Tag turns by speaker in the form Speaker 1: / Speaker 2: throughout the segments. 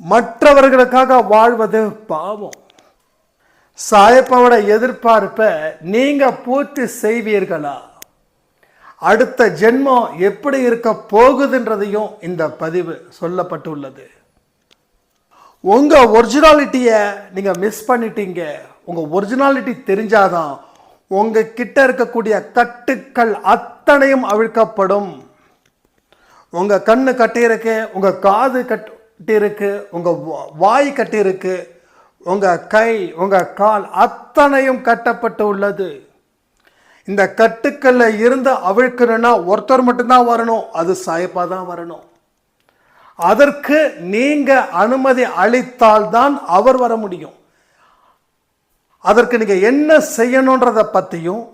Speaker 1: மற்றவர்களுக்காக வாழ்வது பாவம். சாயப்பாவோட எதிர்பார்ப்பை நீங்கள் பூர்த்தி செய்வீர்களா? அடுத்த ஜென்மம் எப்படி இருக்க போகுதுன்றதையும் இந்த பதிவு சொல்லப்பட்டுள்ளது. உங்கள் ஒரிஜினாலிட்டியை நீங்கள் மிஸ் பண்ணிட்டீங்க. உங்கள் ஒரிஜினாலிட்டி தெரிஞ்சாதான் உங்கள் கிட்ட இருக்கக்கூடிய கட்டுக்கள் அத்தனையும் அவிழ்க்கப்படும். உங்கள் கண்ணு கட்டியிருக்கு உங்கள் காது கட்டியிருக்கு உங்கள் வா- வாய் கட்டியிருக்கு உங்கள் கை உங்கள் கால் அத்தனையும் கட்டப்பட்டு உள்ளது. இந்த கட்டுக்கல்ல இருந்து அவிழ்க்கணும்னா ஒருத்தர் மட்டும்தான் வரணும் அது சாயப்பா தான் வரணும். அதற்கு நீங்க அனுமதி அளித்தால்தான் அவர் வர முடியும். அதற்கு நீங்க என்ன செய்யணுன்றத பற்றியும்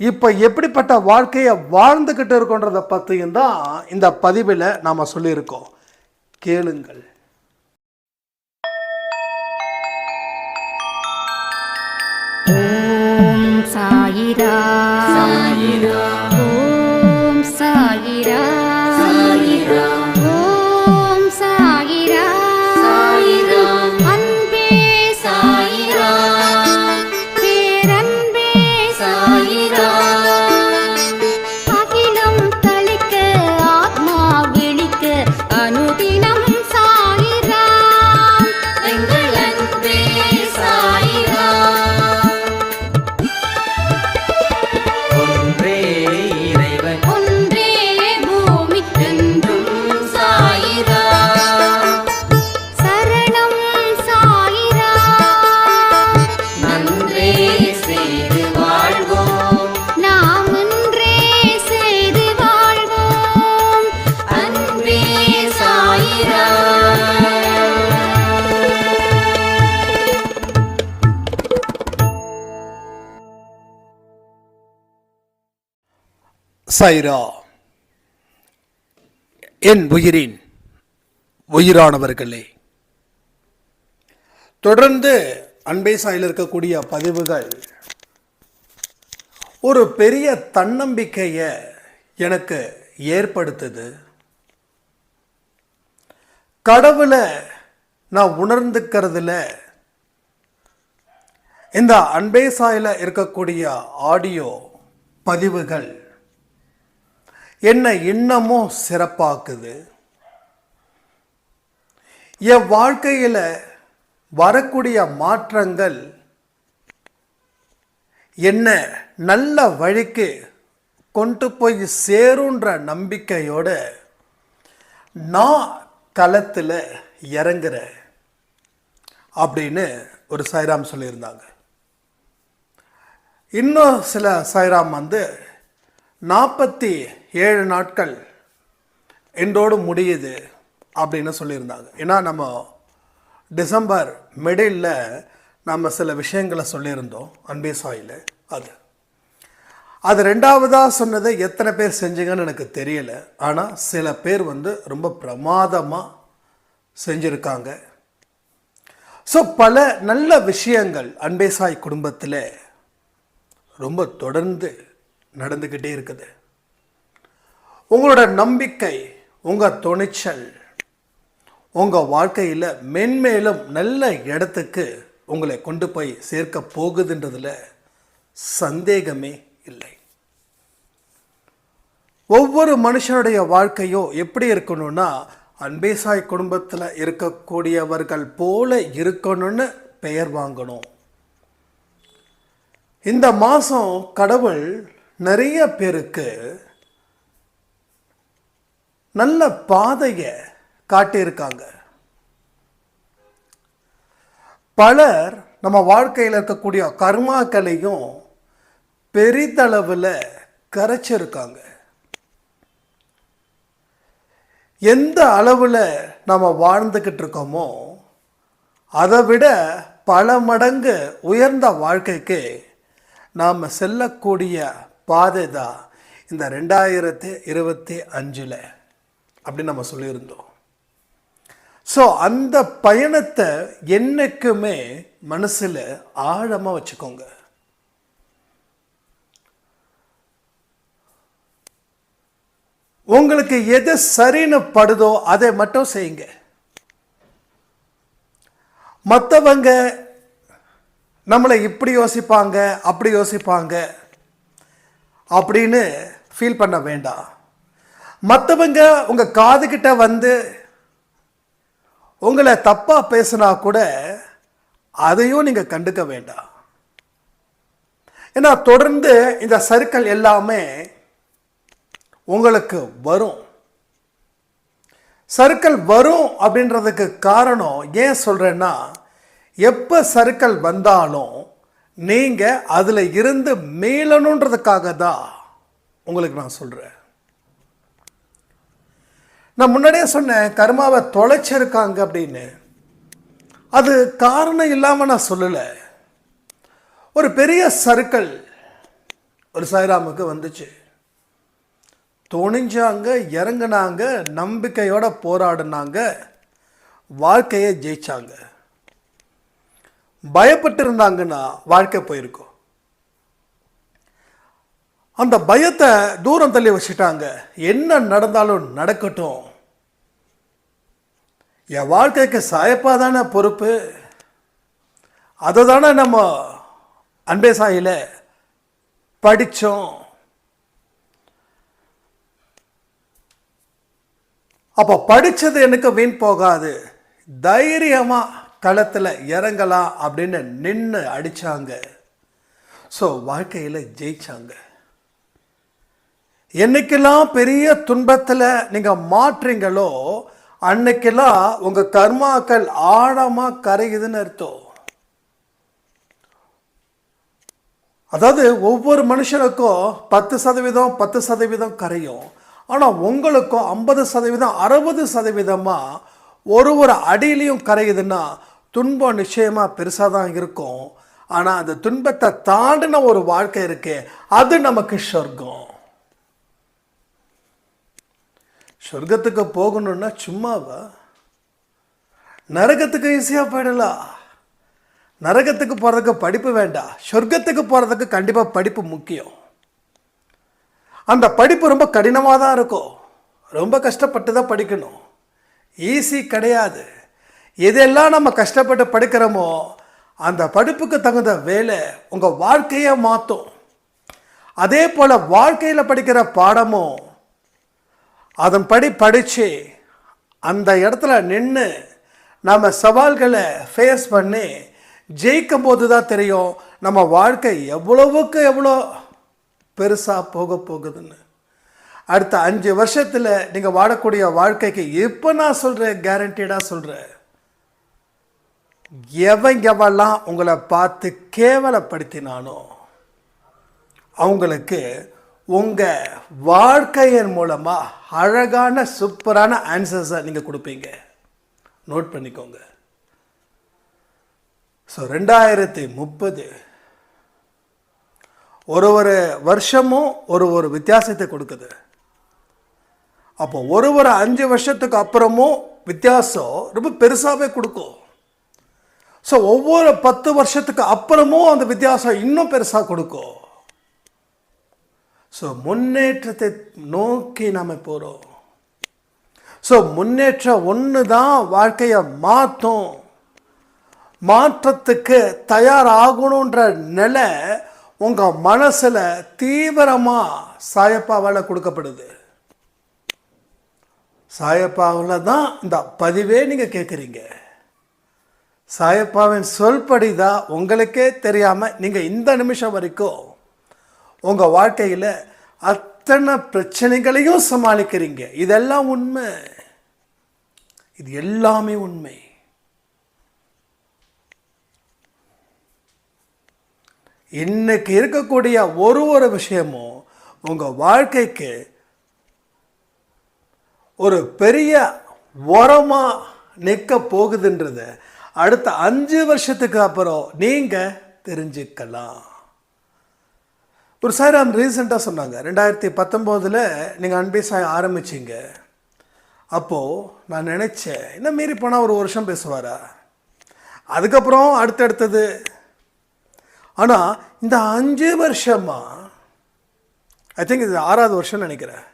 Speaker 1: இப்போ எப்படிப்பட்ட வாழ்க்கையை வாழ்ந்துக்கிட்டு இருக்கோன்றத பற்றியும் தான் இந்த பதிவில் நாம் சொல்லியிருக்கோம். கேளுங்கள்.
Speaker 2: ஓம் சாயிரா. சாயிரா.
Speaker 1: சைரா. என் உயிரின் உயிரானவர்களே தொடர்ந்து அன்பே சாயில் இருக்கக்கூடிய பதிவுகள் ஒரு பெரிய தன்னம்பிக்கையை எனக்கு ஏற்படுத்துது. கடவுளை நான் உணர்ந்துக்கிறதுல இந்த அன்பே சாயில் இருக்கக்கூடிய ஆடியோ பதிவுகள் என்னை இன்னமும் சிறப்பாக்குது. என் வாழ்க்கையில் வரக்கூடிய மாற்றங்கள் என்ன நல்ல வழிக்கு கொண்டு போய் சேருன்ற நம்பிக்கையோட நான் களத்தில் இறங்குறேன் அப்படின்னு ஒரு சாய்ராம் சொல்லியிருந்தாங்க. இன்னும் சில சாய்ராம் வந்து நாற்பத்தி ஏழு நாட்கள் என்றோடு முடியுது அப்படின்னு சொல்லியிருந்தாங்க. ஏன்னா நம்ம டிசம்பர் மிடில் நம்ம சில விஷயங்களை சொல்லியிருந்தோம் அன்பே சாயில் அது. அது ரெண்டாவதாக சொன்னதை எத்தனை பேர் செஞ்சீங்கன்னு எனக்கு தெரியல. ஆனால் சில பேர் வந்து ரொம்ப பிரமாதமாக செஞ்சுருக்காங்க. ஸோ பல நல்ல விஷயங்கள் அன்பேசாய் குடும்பத்தில் ரொம்ப தொடர்ந்து நடந்துக்கிட்டே இருக்குது. உங்களோட நம்பிக்கை உங்கள் துணிச்சல் உங்கள் வாழ்க்கையில் மென்மேலும் நல்ல இடத்துக்கு உங்களை கொண்டு போய் சேர்க்க போகுதுன்றதில் சந்தேகமே இல்லை. ஒவ்வொரு மனுஷனுடைய வாழ்க்கையோ எப்படி இருக்கணும்னா அன்பேசாய் குடும்பத்தில் இருக்கக்கூடியவர்கள் போல இருக்கணும்னு பெயர் வாங்கணும். இந்த மாதம் கடவுள் நிறைய பேருக்கு நல்ல பாதையை காட்டியிருக்காங்க. பலர் நம்ம வாழ்க்கையில் இருக்கக்கூடிய கர்மாக்களையும் பெரிதளவில் கரைச்சிருக்காங்க. எந்த அளவில் நம்ம வாழ்ந்துக்கிட்டு இருக்கோமோ அதை விட பல மடங்கு உயர்ந்த வாழ்க்கைக்கு நாம் செல்லக்கூடிய பாதை தான் இந்த ரெண்டாயிரத்தி இருபத்தி அஞ்சில். அப்படின்னு நம்ம சொல்லியிருந்தோம். ஸோ அந்த பயணத்தை என்றைக்குமே மனசில் ஆழமாக வச்சுக்கோங்க. உங்களுக்கு எது சரின்னு படுதோ அதை மட்டும் செய்யுங்க. மற்றவங்க நம்மளை இப்படி யோசிப்பாங்க அப்படி யோசிப்பாங்க அப்படின்னு ஃபீல் பண்ண வேண்டாம். மற்றவங்க உங்கள் காதுகிட்ட வந்து உங்களை தப்பாக பேசுனா கூட அதையும் நீங்கள் கண்டுக்க வேண்டாம். ஏன்னா தொடர்ந்து இந்த சர்க்கிள் எல்லாமே உங்களுக்கு வரும். சர்க்கிள் வரும் அப்படின்றதுக்கு காரணம் ஏன் சொல்கிறேன்னா எப்போ சர்க்கிள் வந்தாலும் நீங்கள் அதில் இருந்து மீளணுன்றதுக்காக தான் உங்களுக்கு நான் சொல்கிறேன் நான் முன்னாடியே சொன்னேன் கர்மாவை தொலைச்சிருக்காங்க அப்படின்னு. அது காரணம் இல்லாமல் நான் சொல்லலை. ஒரு பெரிய சர்க்கிள் ஒரு சாய்ராமுக்கு வந்துச்சு. துணிஞ்சாங்க இறங்குனாங்க நம்பிக்கையோட போராடினாங்க வாழ்க்கையை ஜெயிச்சாங்க. பயப்பட்டு இருந்தாங்கன்னா வாழ்க்கை போயிருக்கும். அந்த பயத்தை தூரம் தள்ளி வச்சுட்டாங்க. என்ன நடந்தாலும் நடக்கட்டும். என் வாழ்க்கைக்கு சாயப்பா தானே பொறுப்பு. அதை தானே நம்ம அன்பே சாயில் படித்தோம் அப்போ படித்தது எனக்கு வீண் போகாது. தைரியமாக களத்தில் இறங்கலாம் அப்படின்னு நின்று அடித்தாங்க ஸோ வாழ்க்கையில் ஜெயிச்சாங்க. என்னைக்கெல்லாம் பெரிய துன்பத்தில் நீங்கள் மாற்றீங்களோ அன்னைக்கெல்லாம் உங்கள் கர்மாக்கள் ஆழமாக கரையுதுன்னு அர்த்தம். அதாவது ஒவ்வொரு மனுஷனுக்கும் பத்து சதவீதம் பத்து சதவீதம் கரையும். ஆனால் உங்களுக்கும் ஐம்பது சதவீதம் அறுபது சதவீதமாக ஒரு ஒரு அடியிலையும் கரையுதுன்னா துன்பம் நிச்சயமாக பெருசாக தான் இருக்கும். ஆனால் அந்த துன்பத்தை தாண்டின ஒரு வாழ்க்கை இருக்கு அது நமக்கு சொர்க்கம். சொர்க்கத்துக்கு போகணும்னா சும்மாவா? நரகத்துக்கு ஈஸியாக போயிடலாம். நரகத்துக்கு போகிறதுக்கு படிப்பு வேண்டாம். சொர்க்கத்துக்கு போகிறதுக்கு கண்டிப்பாக படிப்பு முக்கியம். அந்த படிப்பு ரொம்ப கடினமாக தான் இருக்கும். ரொம்ப கஷ்டப்பட்டு தான் படிக்கணும். ஈஸி கிடையாது. எதெல்லாம் நம்ம கஷ்டப்பட்டு படிக்கிறோமோ அந்த படிப்புக்கு தகுந்த வேலை உங்கள் வாழ்க்கையை மாற்றும் அதே போல் வாழ்க்கையில் படிக்கிற பாடமும் அதன்படி படித்து அந்த இடத்துல நின்று நம்ம சவால்களை ஃபேஸ் பண்ணி ஜெயிக்கும் போது தான் தெரியும் நம்ம வாழ்க்கை எவ்வளவுக்கு எவ்வளோ பெருசாக போக போகுதுன்னு. அடுத்த அஞ்சு வருஷத்தில் நீங்கள் வாழக்கூடிய வாழ்க்கைக்கு இப்போ நான் சொல்கிறேன் கேரண்டீடாக சொல்கிறேன் எவன் எவெல்லாம் உங்களை பார்த்து கேவலப்படுத்தினானோ அவங்களுக்கு உங்கள் வாழ்க்கையின் மூலமாக அழகான சூப்பரான ஆன்சர்ஸை நீங்கள் கொடுப்பீங்க. நோட் பண்ணிக்கோங்க. ஸோ ரெண்டாயிரத்தி முப்பது ஒரு ஒரு வருஷமும் ஒரு ஒரு வித்தியாசத்தை கொடுக்குது. அப்போ ஒரு ஒரு அஞ்சு வருஷத்துக்கு அப்புறமும் வித்தியாசம் ரொம்ப பெருசாகவே கொடுக்கும். ஸோ ஒவ்வொரு பத்து வருஷத்துக்கு அப்புறமும் அந்த வித்தியாசம் இன்னும் பெருசாக கொடுக்கும். ஸோ முன்னேற்றத்தை நோக்கி நாம் போகிறோம் ஸோ முன்னேற்றம் ஒன்று தான் வாழ்க்கையை மாற்றும் மாற்றத்துக்கு தயாராகணுன்ற நிலை உங்கள் மனசில் தீவிரமாக சாயப்பாவால் கொடுக்கப்படுது. சாயப்பாவில் தான் இந்த பதிவே நீங்கள் கேட்குறீங்க சாயப்பாவின் சொல்படி தான் உங்களுக்கே தெரியாமல் நீங்கள் இந்த நிமிஷம் வரைக்கும் உங்கள் வாழ்க்கையில் அத்தனை பிரச்சனைகளையும் சமாளிக்கிறீங்க. இதெல்லாம் உண்மை. இது எல்லாமே உண்மை. இன்னைக்கு இருக்கக்கூடிய ஒரு ஒரு விஷயமும் உங்கள் வாழ்க்கைக்கு ஒரு பெரிய உரமாக நிற்க போகுதுன்றத அடுத்த அஞ்சு வருஷத்துக்கு அப்புறம் நீங்கள் தெரிஞ்சுக்கலாம். ஒரு சாய்ராம் ரீசெண்டாக சொன்னாங்க ரெண்டாயிரத்தி பத்தொம்போதில் நீங்கள் அன்பே சாய் ஆரம்பிச்சிங்க. அப்போது நான் நினச்சேன் என்ன மீறி போனால் ஒரு வருஷம் பேசுவாரா? அதுக்கப்புறம் அடுத்தடுத்தது. ஆனால் இந்த அஞ்சு வருஷமா ஐ திங்க் இது ஆறாவது வருஷம் நினைக்கிறேன்.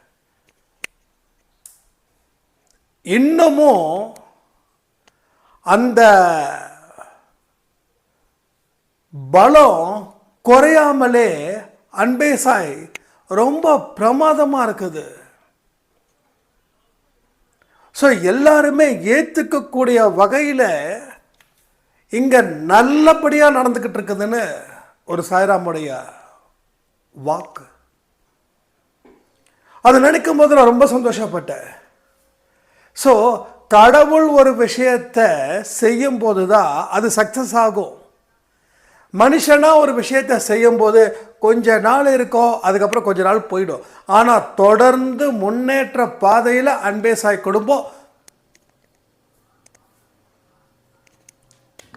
Speaker 1: இன்னமும் அந்த பலம் குறையாமலே அன்பே சாய் ரொம்ப பிரமாதமாக இருக்குது. ஸோ எல்லாருமே ஏற்றுக்கக்கூடிய வகையில் இங்கே நல்லபடியாக நடந்துக்கிட்டு இருக்குதுன்னு ஒரு சாய்ராமுடைய வாக்கு. அது நினைக்கும் போது நான் ரொம்ப சந்தோஷப்பட்டேன். ஸோ கடவுள் ஒரு விஷயத்தை செய்யும்போது தான் அது சக்ஸஸ் ஆகும். மனுஷனா ஒரு விஷயத்தை செய்யும்போது கொஞ்ச நாள் இருக்கும் அதுக்கப்புறம் கொஞ்ச நாள் போயிடும். ஆனால் தொடர்ந்து முன்னேற்ற பாதையில் அன்பே சாய் குடும்பம்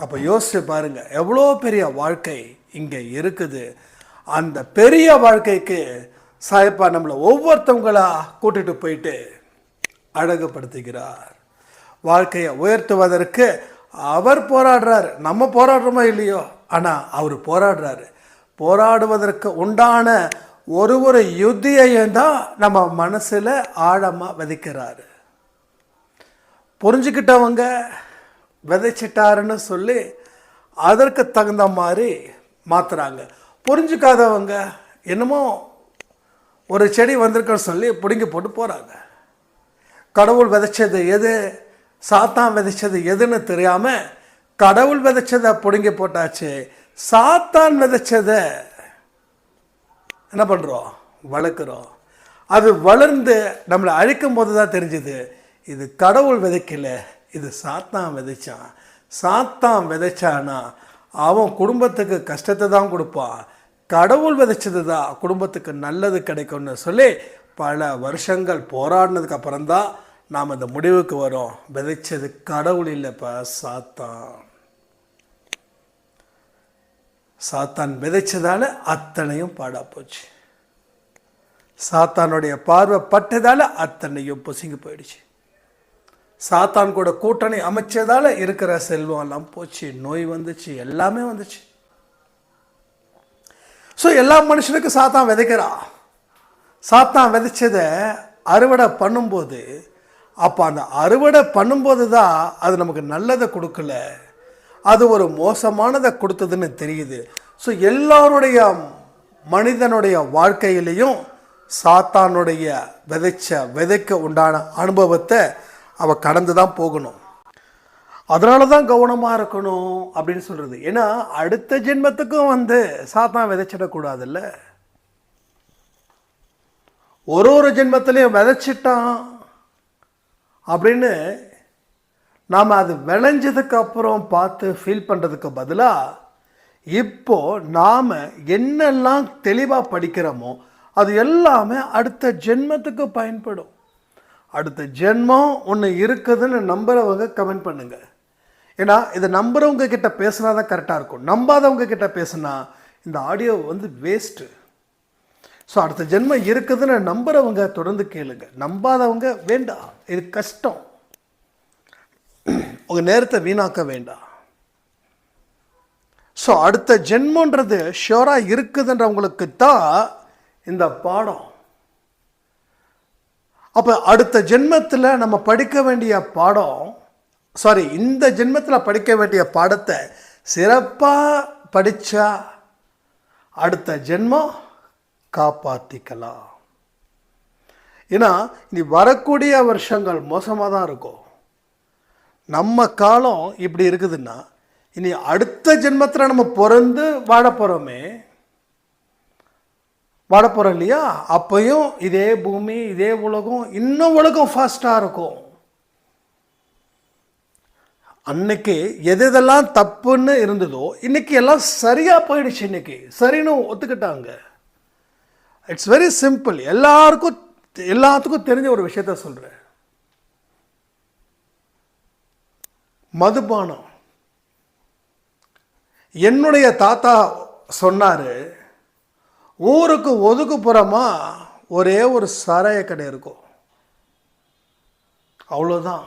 Speaker 1: அப்போ யோசிச்சு பாருங்க எவ்வளோ பெரிய வாழ்க்கை இங்கே இருக்குது. அந்த பெரிய வாழ்க்கைக்கு சாயப்பா நம்மளை ஒவ்வொருத்தவங்களா கூட்டிட்டு போயிட்டு அழகுபடுத்துகிறார். வாழ்க்கையை உயர்த்துவதற்கு அவர் போராடுறாரு. நம்ம போராடுறோமோ இல்லையோ? ஆனால் அவர் போராடுறாரு. போராடுவதற்கு உண்டான ஒரு ஒரு யுத்தியையும் தான் நம்ம மனசில் ஆழமாக விதைக்கிறாரு. புரிஞ்சுக்கிட்டவங்க விதைச்சிட்டாருன்னு சொல்லி அதற்கு தகுந்த மாதிரி மாற்றுறாங்க புரிஞ்சுக்காதவங்க என்னமோ ஒரு செடி வந்திருக்குன்னு சொல்லி பிடுங்கி போட்டு போகிறாங்க கடவுள் விதைச்சது எது? சாத்தான் விதைச்சது எதுன்னு தெரியாமல் கடவுள் விதைச்சதை பிடுங்கி போட்டாச்சு. சாத்தான் விதைச்சதை என்ன பண்ணுறோம் வளர்க்குறோம். அது வளர்ந்து நம்மளை அழிக்கும் போது தான் தெரிஞ்சுது இது கடவுள் விதைக்கல இது சாத்தான் விதைச்சான். சாத்தான் விதைச்சானா அவன் குடும்பத்துக்கு கஷ்டத்தை தான் கொடுப்பான். கடவுள் விதைச்சது தான் குடும்பத்துக்கு நல்லது கிடைக்கும்னு சொல்லி பல வருஷங்கள் போராடினதுக்கு அப்புறம்தான் நாம் இந்த முடிவுக்கு வரோம். விதைச்சது கடவுள் இல்லைப்பா சாத்தான். சாத்தான் விதைச்சதால் அத்தனையும் பாடா போச்சு. சாத்தானுடைய பார்வை பட்டதால் அத்தனையும் பொசுங்கி போயிடுச்சு. சாத்தான் கூட கூட்டணி அமைச்சதால் இருக்கிற செல்வம் எல்லாம் போச்சு நோய் வந்துச்சு எல்லாமே வந்துச்சு. ஸோ எல்லா மனுஷனுக்கும் சாத்தான் விதைக்கிறான் சாத்தான் விதைச்சதை அறுவடை பண்ணும்போது அப்போ அந்த அறுவடை பண்ணும்போது தான் அது நமக்கு நல்லதை கொடுக்கல. அது ஒரு மோசமானதை கொடுத்ததுன்னு தெரியுது. ஸோ எல்லாருடைய மனிதனுடைய வாழ்க்கையிலையும் சாத்தானுடைய விதைச்ச விதைக்க உண்டான அனுபவத்தை அவள் கடந்து தான் போகணும். அதனால தான் கவனமாக இருக்கணும் அப்படின்னு சொல்கிறது ஏன்னா அடுத்த ஜென்மத்துக்கும் வந்து சாத்தான் விதைச்சிடக்கூடாதுல்ல. ஒரு ஒரு ஜென்மத்திலையும் விதைச்சிட்டான் அப்படின்னு நாம் அது விளைஞ்சதுக்கு அப்புறம் பார்த்து ஃபீல் பண்ணுறதுக்கு பதிலாக இப்போ நாம் என்னெல்லாம் தெளிவாக படிக்கிறோமோ அது எல்லாமே அடுத்த ஜென்மத்துக்கு பயன்படும். அடுத்த ஜென்மம் ஒன்று இருக்குதுன்னு நம்புறவங்க கமெண்ட் பண்ணுங்கள் ஏன்னா இதை நம்புகிறவங்க கிட்ட பேசுனா தான் கரெக்டாக இருக்கும். நம்பாதவங்க கிட்ட பேசுனா இந்த ஆடியோ வந்து வேஸ்ட்டு ஸோ அடுத்த ஜென்மம் இருக்குதுன்னு நம்புகிறவங்க தொடர்ந்து கேளுங்க. நம்பாதவங்க வேண்டாம். இது கஷ்டம். உங்கள் நேரத்தை வீணாக்க வேண்டாம். ஸோ அடுத்த ஜென்மன்றது ஷியோராக இருக்குதுன்றவங்களுக்கு தான் இந்த பாடம். அப்போ அடுத்த ஜென்மத்தில் நம்ம படிக்க வேண்டிய பாடம் சாரி இந்த ஜென்மத்தில் படிக்க வேண்டிய பாடத்தை சிறப்பாக படித்தா அடுத்த ஜென்மம் காப்பாற்றிக்கலாம் ஏன்னா இனி வரக்கூடிய வருஷங்கள் மோசமாக தான் இருக்கும். நம்ம காலம் இப்படி இருக்குதுன்னா இனி அடுத்த ஜென்மத்தில் நம்ம பிறந்து வாழ போகிறோமே வாழ போகிறோம் இல்லையா? அப்பையும் இதே பூமி இதே உலகம் இன்னும் உலகம் ஃபாஸ்ட்டாக இருக்கும். அன்னைக்கு எது எதெல்லாம் தப்புன்னு இருந்ததோ இன்னைக்கு எல்லாம் சரியாக போயிடுச்சு இன்னைக்கு. சரின்னு ஒத்துக்கிட்டாங்க. இட்ஸ் வெரி சிம்பிள் எல்லாருக்கும் எல்லாத்துக்கும் தெரிஞ்ச ஒரு விஷயத்த சொல்கிறேன் மதுபானம். என்னுடைய தாத்தா சொன்னார் ஊருக்கு ஒதுக்குப்புறமா ஒரே ஒரு சாராய கடை இருக்கும். அவ்வளோதான்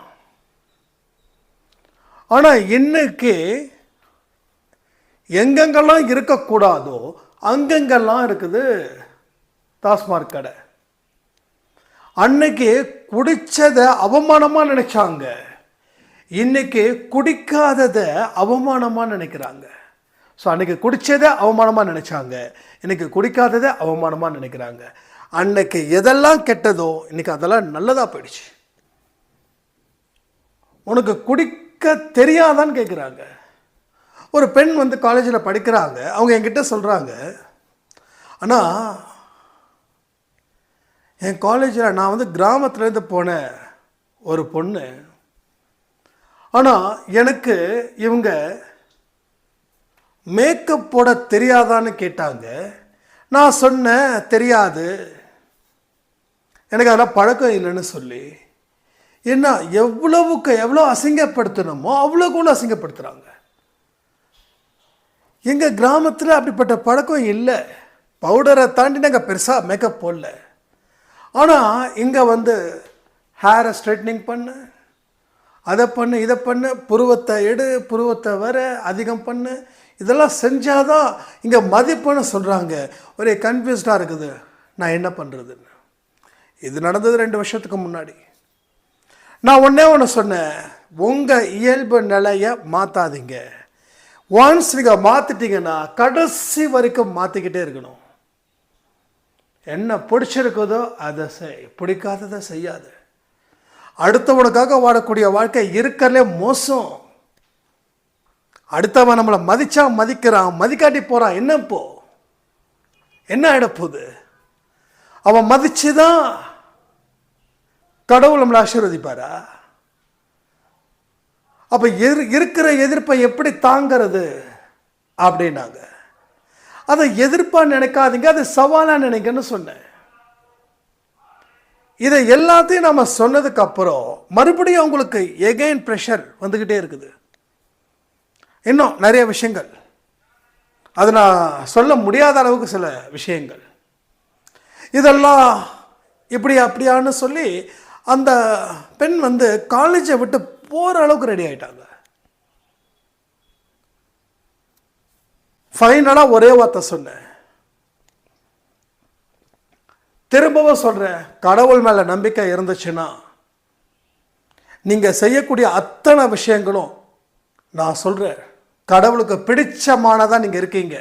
Speaker 1: ஆனால் இன்னைக்கு எங்கெங்கெல்லாம் இருக்கக்கூடாதோ அங்கெங்கெல்லாம் இருக்குது டாஸ்மாக் கடை. அன்னைக்கு குடிச்சதை அவமானமாக நினச்சாங்க. இன்றைக்கி குடிக்காததை அவமானமாக நினைக்கிறாங்க. ஸோ அன்றைக்கி குடித்ததை அவமானமாக நினச்சாங்க. இன்னைக்கு குடிக்காததே அவமானமாக நினைக்கிறாங்க. அன்னைக்கு எதெல்லாம் கெட்டதோ இன்றைக்கி அதெல்லாம் நல்லதாக போயிடுச்சு. உனக்கு குடிக்க தெரியாதான்னு கேட்குறாங்க ஒரு பெண் வந்து காலேஜில் படிக்கிறாங்க. அவங்க என்கிட்ட சொல்கிறாங்க ஆனால் என் காலேஜில் நான் வந்து கிராமத்துலேருந்து போன ஒரு பொண்ணு. ஆனால் எனக்கு இவங்க மேக்கப் போட தெரியாதான்னு கேட்டாங்க. நான் சொன்னேன் தெரியாது. எனக்கு அதெல்லாம் பழக்கம் இல்லைன்னு சொல்லி. என்ன எவ்வளவுக்கு எவ்வளோ அசிங்கப்படுத்தணுமோ அவ்வளோக்குள்ள அசிங்கப்படுத்துகிறாங்க எங்கள் கிராமத்தில் அப்படிப்பட்ட பழக்கம் இல்லை. பவுடரை தாண்டி நாங்கள் பெருசாக மேக்கப் போடல. ஆனால் இங்கே வந்து ஹேரை ஸ்ட்ரைட்னிங் பண்ணேன் அதை பண்ணு இதை பண்ணு புருவத்தை எடு புருவத்தை வர அதிகம் பண்ணு. இதெல்லாம் செஞ்சால் தான் இங்கே மதிப்புன்னு சொல்கிறாங்க ஒரே கன்ஃபியூஸ்டாக இருக்குது. நான் என்ன பண்ணுறதுன்னு இது நடந்தது ரெண்டு வருஷத்துக்கு முன்னாடி. நான் ஒன்றே ஒன்று சொன்னேன். உங்கள் இயல்பு நிலையை மாற்றாதீங்க ஒன்ஸ் நீங்கள் மாற்றிட்டீங்கன்னா கடைசி வரைக்கும் மாற்றிக்கிட்டே இருக்கணும். என்ன பிடிச்சிருக்குதோ அதை செய். பிடிக்காததை செய்யாது. அடுத்தவனுக்காக வாழக்கூடிய வாழ்க்கை இருக்கிறதே மோசம். அடுத்தவன் நம்மளை மதிச்சா மதிக்கிறான் மதிக்காட்டி போகிறான் என்ன இப்போ? என்ன ஆகிடப்போகுது அவன் மதிச்சு தான் கடவுள் நம்மளை ஆசீர்வதிப்பாரா? அப்போ எதிர் இருக்கிற எதிர்ப்பை எப்படி தாங்கிறது? அப்படின்னாங்க. அதை எதிர்ப்பாக நினைக்காதீங்க அது சவாலாக நினைக்கன்னு சொன்னேன். இதை எல்லாத்தையும் நம்ம சொன்னதுக்கு அப்புறம் மறுபடியும் அவங்களுக்கு எகைன் ப்ரெஷர் வந்துக்கிட்டே இருக்குது. இன்னும் நிறைய விஷயங்கள். அது நான் சொல்ல முடியாத அளவுக்கு சில விஷயங்கள். இதெல்லாம் இப்படி அப்படியான்னு சொல்லி அந்த பெண் வந்து காலேஜை விட்டு போகிற அளவுக்கு ரெடி ஆகிட்டாங்க ஃபைனலாக ஒரே வார்த்தை சொன்னேன். திரும்பவும் சொல்கிறேன் கடவுள் மேலே நம்பிக்கை இருந்துச்சுன்னா நீங்கள் செய்யக்கூடிய அத்தனை விஷயங்களும் நான் சொல்கிறேன் கடவுளுக்கு பிடிச்சமானதாக நீங்கள் இருக்கீங்க.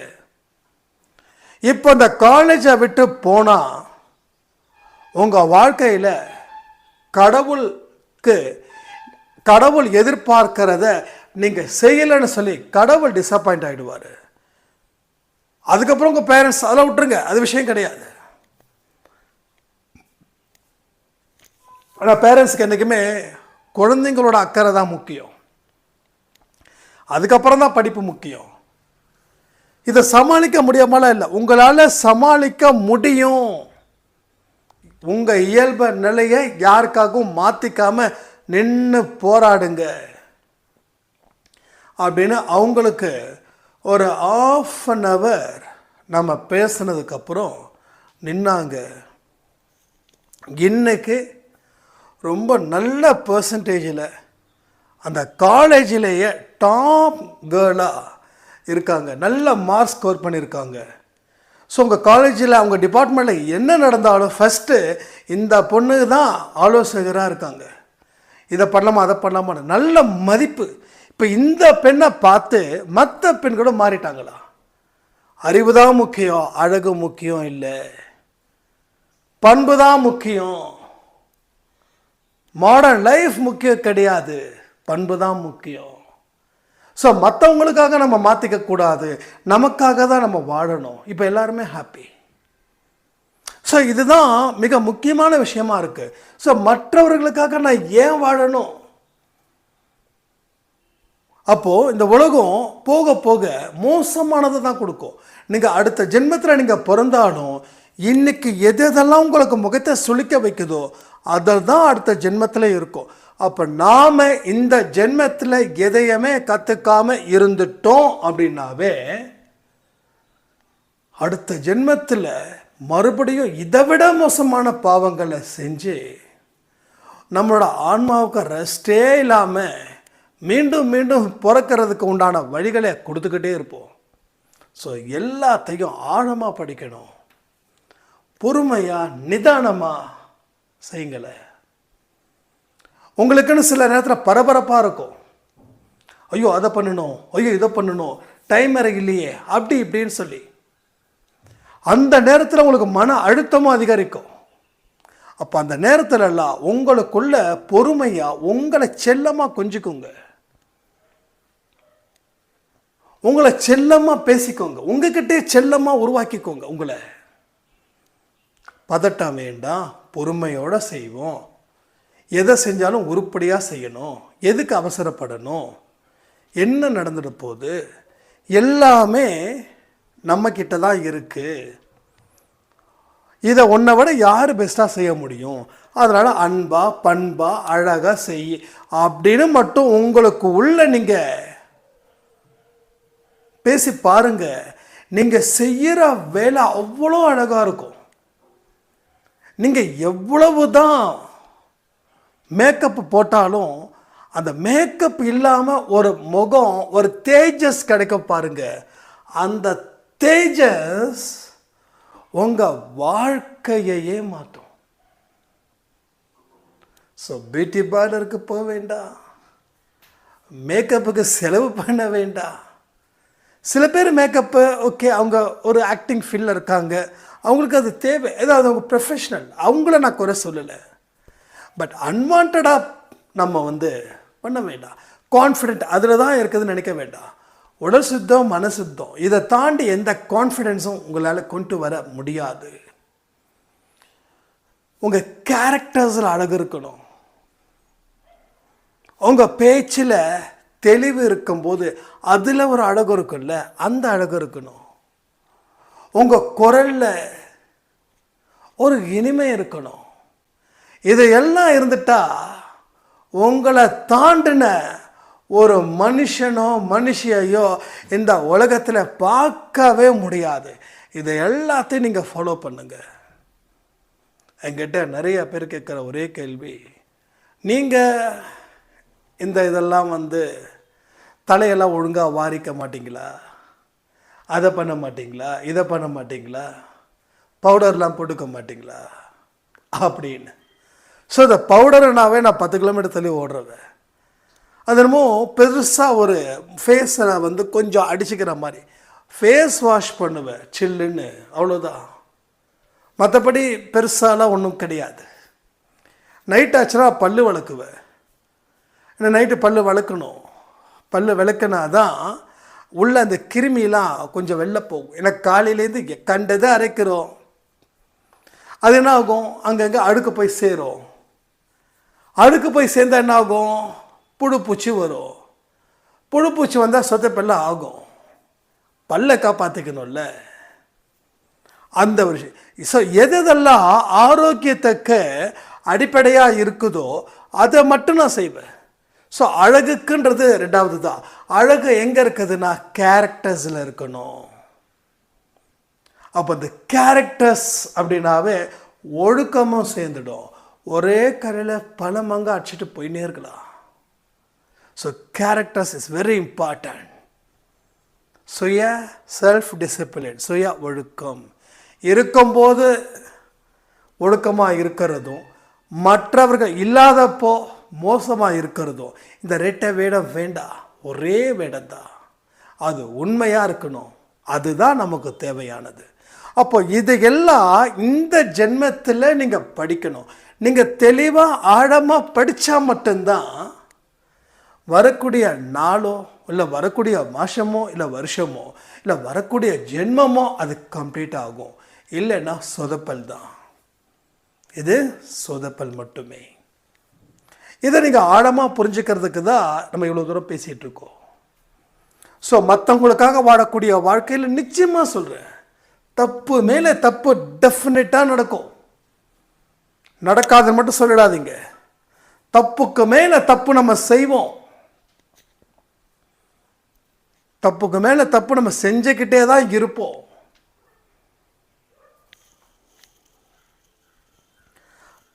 Speaker 1: இப்போ இந்த காலேஜை விட்டு போனால் உங்கள் வாழ்க்கையில் கடவுளுக்கு கடவுள் எதிர்பார்க்கிறத நீங்கள் செய்யலைன்னு சொல்லி கடவுள் டிசப்பாயிண்ட் ஆகிடுவார் அதுக்கப்புறம் உங்கள் பேரண்ட்ஸ் அதெல்லாம் விட்டுருங்க அது விஷயம் கிடையாது. ஆனால் பேரண்ட்ஸுக்கு என்றைக்குமே குழந்தைங்களோட அக்கறை தான் முக்கியம். அதுக்கப்புறம் தான் படிப்பு முக்கியம். இதை சமாளிக்க முடியாமலாம் இல்லை. உங்களால் சமாளிக்க முடியும். உங்கள் இயல்பு நிலையை யாருக்காகவும் மாற்றிக்காம நின்று போராடுங்க. அப்படின்னு அவங்களுக்கு ஒரு ஆஃப் அன் ஹவர் நம்ம பேசுனதுக்கப்புறம் நின்னாங்க. இன்றைக்கு ரொம்ப நல்ல பர்சன்டேஜில் அந்த காலேஜிலேயே டாப் கேர்ளாக இருக்காங்க. நல்ல மார்க் ஸ்கோர் பண்ணியிருக்காங்க ஸோ உங்கள் காலேஜில் அவங்க டிபார்ட்மெண்ட்டில் என்ன நடந்தாலும் ஃபஸ்ட்டு இந்த பொண்ணு தான் ஆலோசகராக இருக்காங்க. இதை பண்ணலாமா அதை பண்ணலாமா? நல்ல மதிப்பு. இப்போ இந்த பெண்ணை பார்த்து மற்ற பெண்களும் மாறிட்டாங்களா? அறிவு தான் முக்கியம் அழகு முக்கியம் இல்லை. பண்பு தான் முக்கியம். மாடர்ன் லைஃப் முக்கியம் கிடையாது. பண்பு தான் முக்கியம். ஸோ மற்றவங்களுக்காக நம்ம மாற்றிக்க கூடாது. நமக்காக தான் நம்ம வாழணும். இப்போ எல்லாருமே ஹாப்பி ஸோ இதுதான் மிக முக்கியமான விஷயமா இருக்குது ஸோ மற்றவர்களுக்காக நான் ஏன் வாழணும்? அப்போது இந்த உலகம் போக போக மோசமானதை தான் கொடுக்கும். நீங்கள் அடுத்த ஜென்மத்தில் நீங்கள் பிறந்தாலும் இன்றைக்கி எது எதெல்லாம் உங்களுக்கு முகத்தை சுளிக்க வைக்குதோ அதில் தான் அடுத்த ஜென்மத்தில் இருக்கும். அப்போ நாம் இந்த ஜென்மத்தில் எதையுமே கற்றுக்காம இருந்துட்டோம் அப்படின்னாவே அடுத்த ஜென்மத்தில் மறுபடியும் இதை விட மோசமான பாவங்களை செஞ்சு நம்மளோட ஆன்மாவுக்கு ரெஸ்டே இல்லாமல் மீண்டும் மீண்டும் பிறக்கிறதுக்கு உண்டான வழிகளை கொடுத்துக்கிட்டே இருப்போம். ஸோ எல்லாத்தையும் ஆழமாக படிக்கணும். பொறுமையாக நிதானமாக செய்யுங்களேன் உங்களுக்குன்னு சில நேரத்தில் பரபரப்பாக இருக்கும். ஐயோ அதை பண்ணணும் ஐயோ இதை பண்ணணும் டைம் டைமர் இல்லையே அப்படி இப்படின்னு சொல்லி. அந்த நேரத்தில் உங்களுக்கு மன அழுத்தமும் அதிகரிக்கும். அப்போ அந்த நேரத்துல எல்லாம் உங்களுக்குள்ள பொறுமையாக உங்களை செல்லமாக கொஞ்சிக்கோங்க. உங்களை செல்லமாக பேசிக்கோங்க. உங்ககிட்டே செல்லமாக உருவாக்கிக்கோங்க உங்களை. பதட்டம் வேண்டாம். பொறுமையோடு செய்வோம். எதை செஞ்சாலும் உருப்படியாக செய்யணும். எதுக்கு அவசரப்படணும்? என்ன நடந்துட போகுது? எல்லாமே நம்மக்கிட்ட தான் இருக்குது இதை ஒன்றை விட யார் பெஸ்ட்டாக செய்ய முடியும்? அதனால் அன்பா பண்பா அழகாக செய். அப்படின்னு மட்டும் உங்களுக்கு உள்ள நீங்கள் பேசி பாருங்கள் நீங்கள் செய்கிற வேலை அவ்வளோ அழகாக இருக்கும். நீங்கள் எவ்வளவு தான் மேக்கப் போட்டாலும் அந்த மேக்கப் இல்லாமல் ஒரு முகம் ஒரு தேஜஸ் கிடைக்க பாருங்க. அந்த தேஜஸ் உங்கள் வாழ்க்கையையே மாற்றும். ஸோ பியூட்டி பார்லருக்கு போக வேண்டாம். மேக்கப்புக்கு செலவு பண்ண வேண்டாம். சில பேர் மேக்கப்பு ஓகே அவங்க ஒரு ஆக்டிங் ஃபீல்டில் இருக்காங்க. அவங்களுக்கு அது தேவை. ஏதாவது அவங்க ப்ரொஃபஷ்னல் அவங்கள நான் குறை சொல்லலை. பட் அன்வான்டாக நம்ம வந்து பண்ண வேண்டாம். கான்ஃபிடென்ட் அதில் தான் இருக்குதுன்னு நினைக்க வேண்டாம். உடல் சுத்தம் மன சுத்தம். இதை தாண்டி எந்த கான்ஃபிடென்ஸும் உங்களால் கொண்டு வர முடியாது. உங்கள் கேரக்டர்ஸில் அழகு இருக்கணும். உங்கள் பேச்சில் தெளிவு இருக்கும்போது அதில் ஒரு அழகு இருக்கும்ல அந்த அழகு இருக்கணும். உங்கள் குரலில் ஒரு இனிமை இருக்கணும். இதையெல்லாம் இருந்துட்டா உங்களை தாண்டின ஒரு மனுஷனோ மனுஷியையோ இந்த உலகத்தில் பார்க்கவே முடியாது. இதை எல்லாத்தையும் நீங்கள் ஃபாலோ பண்ணுங்கள் என்கிட்ட நிறைய பேர் கேட்குற ஒரே கேள்வி நீங்கள் இந்த இதெல்லாம் வந்து தலையெல்லாம் ஒழுங்காக வாரிக்க மாட்டீங்களா? அதை பண்ண மாட்டிங்களா? இதை பண்ண மாட்டிங்களா? பவுடர்லாம் போட்டுக்க மாட்டிங்களா? அப்படின்னு. ஸோ இந்த பவுடர்னாவே நான் பத்து கிலோமீட்டர் தள்ளி ஓடுறவன் அது என்னமோ பெருசாக ஒரு ஃபேஸை நான் வந்து கொஞ்சம் அடிச்சுக்கிற மாதிரி. ஃபேஸ் வாஷ் பண்ணுவேன் சில்லுன்னு. அவ்வளோதான் மற்றபடி பெருசாலாம் ஒன்றும் கிடையாது. நைட் ஆச்சுன்னா பல் வளர்க்குவேன் ஏன்னா நைட்டு பல்லு வளர்க்கணும் பல்லு விளக்குனா தான் உள்ள அந்த கிருமிலாம் கொஞ்சம் வெளில போகும். ஏன்னா காலையிலேருந்து கண்டதை அரைக்கிறோம். அது என்ன ஆகும் அங்கங்கே அடுக்கு போய் சேரும். அடுக்கு போய் சேர்ந்தால் என்ன ஆகும் புழுப்பூச்சி வரும். புழுப்பூச்சி வந்தால் சொத்தப்பெல்லாம் ஆகும். பல்லை காப்பாற்றிக்கணும்ல அந்த ஒரு ஸோ எதெல்லாம் ஆரோக்கியத்தக்க அடிப்படையாக இருக்குதோ அதை மட்டும் நான் செய்வேன். ஸோ அழகுக்குன்றது ரெண்டாவது தான் அழகு எங்கே இருக்குதுன்னா கேரக்டர்ஸில் இருக்கணும். அப்போ இந்த கேரக்டர்ஸ் அப்படின்னாவே ஒழுக்கமும் சேர்ந்துடும். ஒரே கரையில் பல மங்க அடிச்சுட்டு போயின்னே இருக்கலாம். So characters is very important சுய செல்ஃப் டிசிப்ளின் சுய ஒழுக்கம். இருக்கும்போது ஒழுக்கமாக இருக்கிறதும் மற்றவர்கள் இல்லாதப்போ மோசமாக இருக்கிறதோ இந்த ரெட்டை வேடம் வேண்டாம். ஒரே வேடம் தான் அது உண்மையாக இருக்கணும். அதுதான் நமக்கு தேவையானது. அப்போ இது எல்லாம் இந்த ஜென்மத்தில் நீங்கள் படிக்கணும். நீங்கள் தெளிவாக ஆழமாக படித்தா மட்டும்தான் வரக்கூடிய நாளோ இல்லை வரக்கூடிய மாதமோ இல்லை வருஷமோ இல்லை வரக்கூடிய ஜென்மமோ அது கம்ப்ளீட் ஆகும். இல்லைன்னா சொதப்பல் தான் இது சொதப்பல் மட்டுமே. இதை நீங்கள் ஆழமாக புரிஞ்சுக்கிறதுக்கு தான் நம்ம இவ்வளோ தூரம் பேசிகிட்டு இருக்கோம். ஸோ மற்றவங்களுக்காக வாழக்கூடிய வாழ்க்கையில் நிச்சயமாக சொல்கிறேன் தப்பு மேலே தப்பு டெஃபினட்டாக நடக்கும். நடக்காதுன்னு மட்டும் சொல்லிடாதீங்க. தப்புக்கு மேலே தப்பு நம்ம செய்வோம். தப்புக்கு மேலே தப்பு நம்ம செஞ்சுக்கிட்டே தான் இருப்போம்.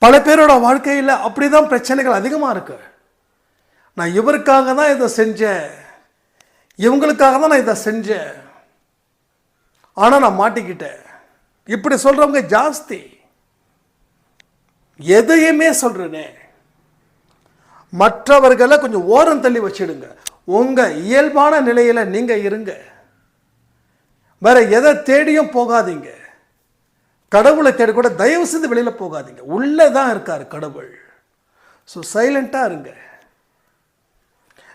Speaker 1: பல பேரோட வாழ்க்கையில் அப்படி தான் பிரச்சனைகள் அதிகமாக இருக்கு. நான் இவருக்காக தான் இதை செஞ்சேன். இவங்களுக்காக தான் நான் இதை செஞ்சேன். ஆனால் நான் மாட்டிக்கிட்டேன். இப்படி சொல்கிறவங்க ஜாஸ்தி. எதையுமே சொல்கிறேனே மற்றவர்களை கொஞ்சம் ஓரம் தள்ளி வச்சிடுங்க. உங்கள் இயல்பான நிலையில் நீங்கள் இருங்க. வேற எதை தேடியும் போகாதீங்க. கடவுளை தேடி கூட தயவு செய்து வெளியில் போகாதீங்க. உள்ளே தான் இருக்கார் கடவுள். ஸோ சைலண்ட்டாக இருங்க.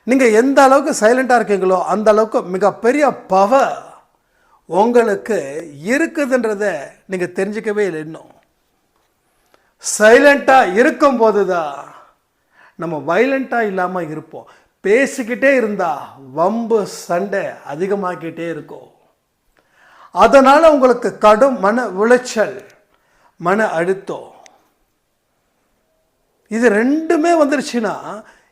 Speaker 1: நீங்கள் எந்த அளவுக்கு சைலண்ட்டாக இருக்கீங்களோ அந்த அளவுக்கு மிகப்பெரிய பவர் உங்களுக்கு இருக்குதுன்றத நீங்கள் தெரிஞ்சுக்கவே இல்லை இன்னும். சைலண்ட்டாக இருக்கும்போது தான் நம்ம வைலண்ட்டாக இல்லாமல் இருப்போம். பேசிக்கிட்டே இருந்தால் வம்பு சண்டை அதிகமாக்கிட்டே இருக்கும். அதனால் உங்களுக்கு கடும் மன உளைச்சல் மன அழுத்தம். இது ரெண்டுமே வந்துருச்சுன்னா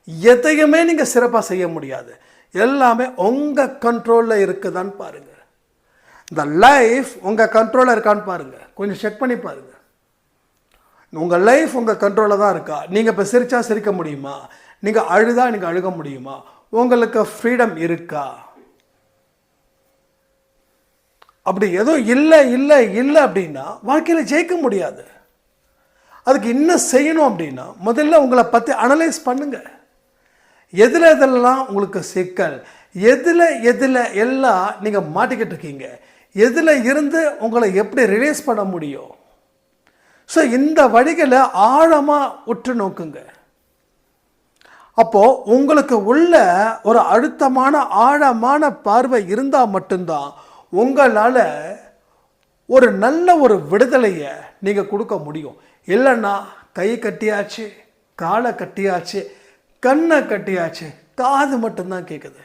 Speaker 1: எதையுமே நீங்கள் சிறப்பாக செய்ய முடியாது. எல்லாமே உங்கள் கண்ட்ரோலில் இருக்குதான்னு பாருங்கள் இந்த லைஃப் உங்கள் கண்ட்ரோலில் இருக்கான்னு பாருங்கள் கொஞ்சம் செக் பண்ணி பாருங்கள் உங்கள் லைஃப் உங்கள் கண்ட்ரோலில் தான் இருக்கா? நீங்கள் இப்போ சிரித்தா சிரிக்க முடியுமா? நீங்கள் அழுதா நீங்கள் அழுக முடியுமா? உங்களுக்கு ஃப்ரீடம் இருக்கா? அப்படி எதுவும் இல்லை இல்லை இல்லை அப்படின்னா வாழ்க்கையில் ஜெயிக்க முடியாது. அதுக்கு இன்னும் செய்யணும் அப்படின்னா முதல்ல உங்களை பற்றி அனலைஸ் பண்ணுங்கள் எதில் எதெல்லாம் உங்களுக்கு சிக்கல்? எதில் எதில் எல்லாம் நீங்கள் மாட்டிக்கிட்டு இருக்கீங்க? எதில் இருந்து உங்களை எப்படி ரிலீஸ் பண்ண முடியும்? ஸோ இந்த வழிகளை ஆழமாக உற்று நோக்குங்க. அப்போது உங்களுக்கு உள்ள ஒரு அழுத்தமான ஆழமான பார்வை இருந்தால் மட்டும்தான் உங்களால் ஒரு நல்ல ஒரு விடுதலையை நீங்கள் கொடுக்க முடியும். இல்லைன்னா கை கட்டியாச்சு காலை கட்டியாச்சு கண்ணை கட்டியாச்சு காது மட்டும்தான் கேட்குது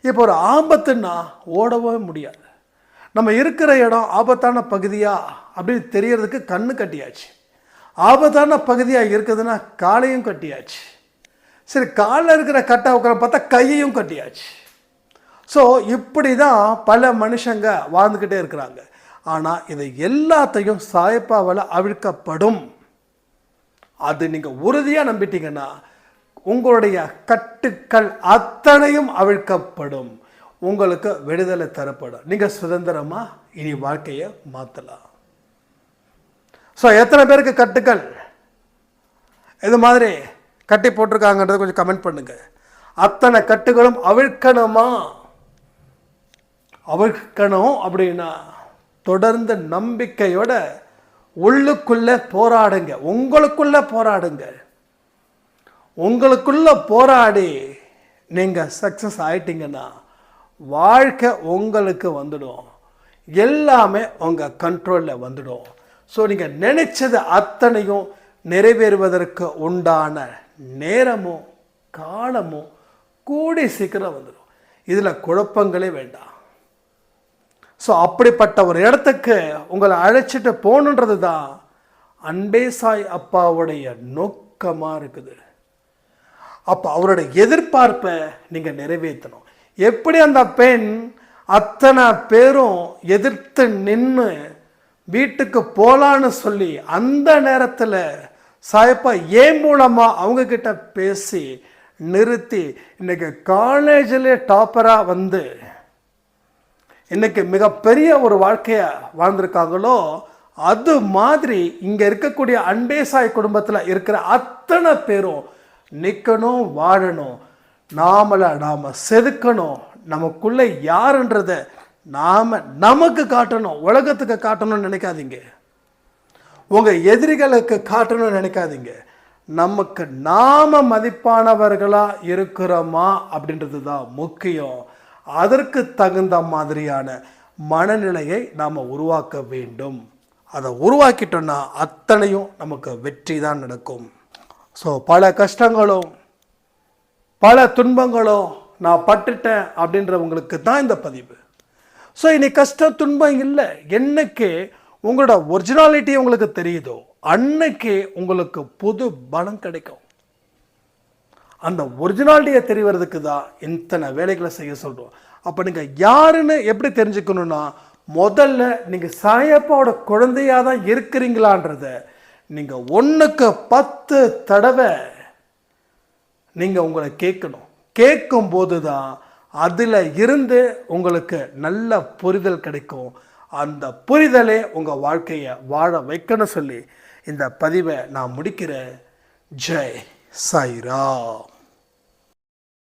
Speaker 1: இப்போ ஒரு ஆபத்துன்னா ஓடவே முடியாது. நம்ம இருக்கிற இடம் ஆபத்தான பகுதியா அப்படின்னு தெரியறதுக்கு கண்ணு கட்டியாச்சு. ஆபத்தான பகுதியாக இருக்குதுன்னா காலையும் கட்டியாச்சு. சரி காலில் இருக்கிற கட்டை உட்கார பார்த்தா கையையும் கட்டியாச்சு. ஸோ இப்படி தான் பல மனுஷங்க வாழ்ந்துக்கிட்டே இருக்கிறாங்க. ஆனால் இதை எல்லாத்தையும் சாயப்பாவால் அவிழ்க்கப்படும். அது நீங்கள் உறுதியாக நம்பிட்டீங்கன்னா உங்களுடைய கட்டுக்கள் அத்தனையும் அவிழ்க்கப்படும். உங்களுக்கு விடுதலை தரப்படும். நீங்கள் சுதந்திரமாக இனி வாழ்க்கையை மாற்றலாம் ஸோ எத்தனை பேருக்கு கட்டுக்கள்? இது மாதிரி கட்டி போட்டிருக்காங்கன்றதை கொஞ்சம் கமெண்ட் பண்ணுங்கள் அத்தனை கட்டுகளும் அவிழ்க்கணுமா? அவிழ்க்கணும் அப்படின்னா தொடர்ந்து நம்பிக்கையோட உள்ளுக்குள்ளே போராடுங்க. உங்களுக்குள்ளே போராடுங்க. உங்களுக்குள்ள போராடி நீங்கள் சக்ஸஸ் ஆயிட்டீங்கன்னா வாழ்க்கை உங்களுக்கு வந்துடும். எல்லாமே உங்கள் கண்ட்ரோலில் வந்துடும். ஸோ நீங்கள் நினைச்சது அத்தனையும் நிறைவேறுவதற்கு உண்டான நேரமும் காலமும் கூடி சீக்கிரம் வந்துடும். இதில் குழப்பங்களே வேண்டாம். ஸோ அப்படிப்பட்ட ஒரு இடத்துக்கு உங்களை அழைச்சிட்டு போகணுன்றது தான் அன்பேசாய் அப்பாவுடைய நோக்கமாக இருக்குது. அப்போ அவரோட எதிர்பார்ப்பை நீங்கள் நிறைவேற்றணும். எப்படி அந்த பெண் அத்தனை பேரும் எதிர்த்து நின்று வீட்டுக்கு போகலான்னு சொல்லி அந்த நேரத்தில் சாயப்பா ஏன் மூலமாக அவங்கக்கிட்ட பேசி நிறுத்தி இன்றைக்கி காலேஜில் டாப்பராக வந்து இன்றைக்கி மிகப்பெரிய ஒரு வாழ்க்கையை வாழ்ந்திருக்காங்களோ அது மாதிரி இங்கே இருக்கக்கூடிய அன்பேசாய் குடும்பத்தில் இருக்கிற அத்தனை பேரும் நிற்கணும் வாழணும். நாமளை நாம் செதுக்கணும். நமக்குள்ளே யாருன்றத நாம் நமக்கு காட்டணும். உலகத்துக்கு காட்டணும்னு நினைக்காதீங்க. உங்கள் எதிரிகளுக்கு காட்டணும்னு நினைக்காதீங்க. நமக்கு நாம மதிப்பானவர்களாக இருக்கிறோமா அப்படின்றது தான் முக்கியம். அதற்கு தகுந்த மாதிரியான மனநிலையை நாம் உருவாக்க வேண்டும். அதை உருவாக்கிட்டோன்னா அத்தனையும் நமக்கு வெற்றி தான் நடக்கும். ஸோ பல கஷ்டங்களும் பல துன்பங்களும் நான் பட்டுட்டேன் அப்படின்றவங்களுக்கு தான் இந்த பதிவு. ஸோ இனி கஷ்டம் துன்பம் இல்லை. என்னைக்கு உங்களோட ஒரிஜினாலிட்டி உங்களுக்கு தெரியுதோ அன்னைக்கு உங்களுக்கு புது பலம் கிடைக்கும். அந்த ஒரிஜினாலிட்டியை தெரியறதுக்கு தான் இத்தனை வேலைகளை செய்ய சொல்கிறோம் அப்போ நீங்கள் யாருன்னு எப்படி தெரிஞ்சுக்கணுன்னா முதல்ல நீங்கள் சாயப்பாவோட குழந்தையாக தான் இருக்கிறீங்களான்றத நீங்கள் ஒன்றுக்கு பத்து தடவை நீங்கள் உங்களை கேட்கணும். கேட்கும்போது தான் அதில் இருந்து உங்களுக்கு நல்ல புரிதல் கிடைக்கும். அந்த புரிதலே உங்கள் வாழ்க்கையை வாழ வைக்கணும் சொல்லி இந்த பதிவை நான் முடிக்கிறேன். ஜெய் சாய்ராம்